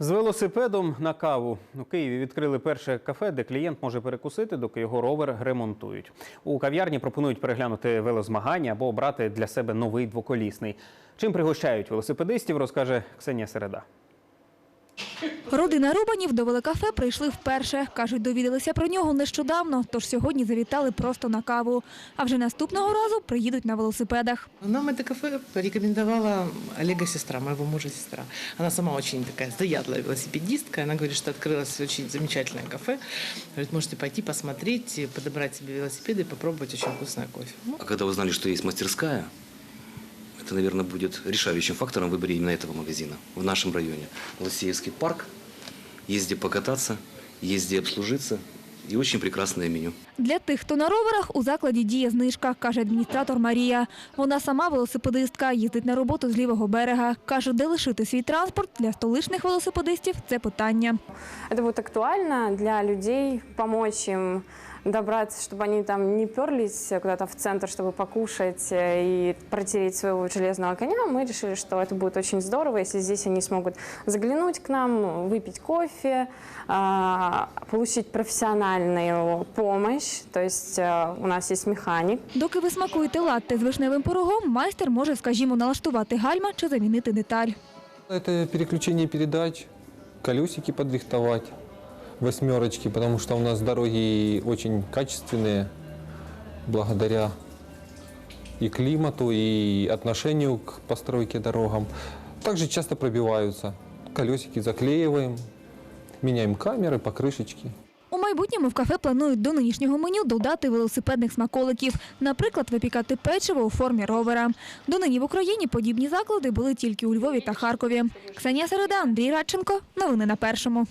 З велосипедом на каву у Києві відкрили перше кафе, де клієнт може перекусити, доки його ровер ремонтують. У кав'ярні пропонують переглянути велозмагання або обрати для себе новий двоколісний. Чим пригощають велосипедистів, розкаже Ксенія Середа. Родина Рубанів до велокафе прийшли вперше. Кажуть, довідалися про нього нещодавно, тож сьогодні завітали просто на каву. А вже наступного разу приїдуть на велосипедах. Нам это кафе порекомендовала Олега сестра, моего мужа сестра. Она сама очень такая заядлая велосипедистка. Она говорит, что открылось очень замечательное кафе. Говорит, можете пойти посмотреть, и подобрать себе велосипеды и попробовать очень вкусное кофе. Ну, А когда узнали, что есть мастерская, это, наверное, будет решающим фактором в выборе именно этого магазина в нашем районе. Лосеевский парк, есть где покататься, есть где обслужиться и очень прекрасное меню. Для тих, хто на роверах, у закладі діє знижка, каже адміністратор Марія. Вона сама велосипедистка, їздить на роботу з лівого берега. Каже, де лишити свій транспорт для столичних велосипедистів – це питання. Это будет актуально для людей, помочь им добраться, чтобы они там не перлись куда-то в центр, чтобы покушать э, и протереть своего железного коня. Мы решили, что это будет очень здорово, если здесь они смогут заглянуть к нам, выпить кофе, а, получить профессиональную помощь. То есть э, у нас есть механик, Доки ви смакуєте латте з вишневим порогом, майстер може, скажімо, налаштувати гальма чи замінити деталь. Это переключение передач, колесики подрихтовать, восьмерочки, потому что у нас дороги очень качественные, благодаря и климату, и отношению к постройке дорогам. Также часто пробиваются. Колесики заклеиваем, меняем камеры, покрышечки. Майбутньому в кафе планують до нинішнього меню додати велосипедних смаколиків, наприклад, випікати печиво у формі ровера. Донині в Україні подібні заклади були тільки у Львові та Харкові. Ксенія Середа, Андрій Радченко. Новини на першому.